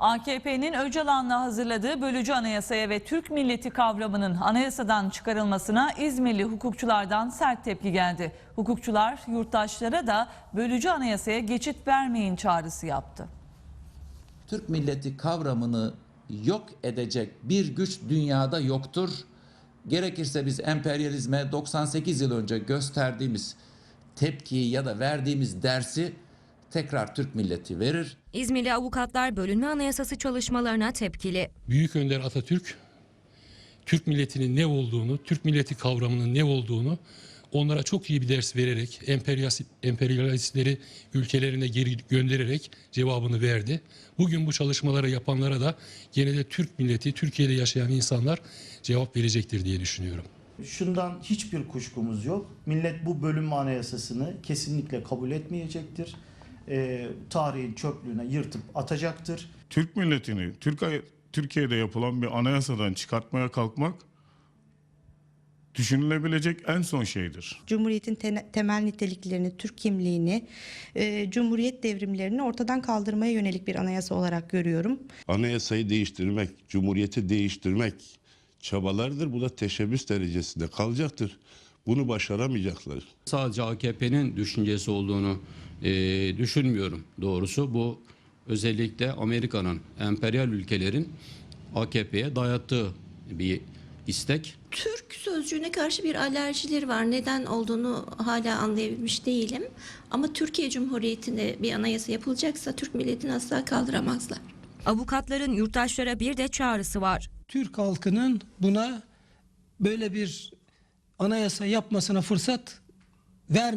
AKP'nin Öcalan'la hazırladığı bölücü anayasaya ve Türk milleti kavramının anayasadan çıkarılmasına İzmirli hukukçulardan sert tepki geldi. Hukukçular yurttaşlara da bölücü anayasaya geçit vermeyin çağrısı yaptı. Türk milleti kavramını yok edecek bir güç dünyada yoktur. Gerekirse biz emperyalizme 98 yıl önce gösterdiğimiz tepkiyi ya da verdiğimiz dersi tekrar Türk milleti verir. İzmirli avukatlar bölünme anayasası çalışmalarına tepkili. Büyük Önder Atatürk Türk milletinin ne olduğunu, Türk milleti kavramının ne olduğunu onlara çok iyi bir ders vererek, emperyalist, emperyalistleri ülkelerine geri göndererek cevabını verdi. Bugün bu çalışmaları yapanlara da gene de Türk milleti, Türkiye'de yaşayan insanlar cevap verecektir diye düşünüyorum. Şundan hiçbir kuşkumuz yok. Millet bu bölünme anayasasını kesinlikle kabul etmeyecektir. Ee, tarihin çöplüğüne yırtıp atacaktır. Türk milletini Türk Türkiye'de yapılan bir anayasadan çıkartmaya kalkmak düşünülebilecek en son şeydir. Cumhuriyetin te- temel niteliklerini, Türk kimliğini, e, Cumhuriyet devrimlerini ortadan kaldırmaya yönelik bir anayasa olarak görüyorum. anayasayı değiştirmek, cumhuriyeti değiştirmek çabalardır. Bu da teşebbüs derecesinde kalacaktır. Bunu başaramayacaklar. sadece AKP'nin düşüncesi olduğunu e, düşünmüyorum doğrusu. Bu özellikle Amerika'nın, emperyal ülkelerin AKP'ye dayattığı bir istek. Türk sözcüğüne karşı bir alerjileri var. Neden olduğunu hala anlayabilmiş değilim. Ama Türkiye Cumhuriyeti'nde bir anayasa yapılacaksa Türk milletini asla kaldıramazlar. Avukatların yurttaşlara bir de çağrısı var. Türk halkının buna böyle bir anayasa yapmasına fırsat ver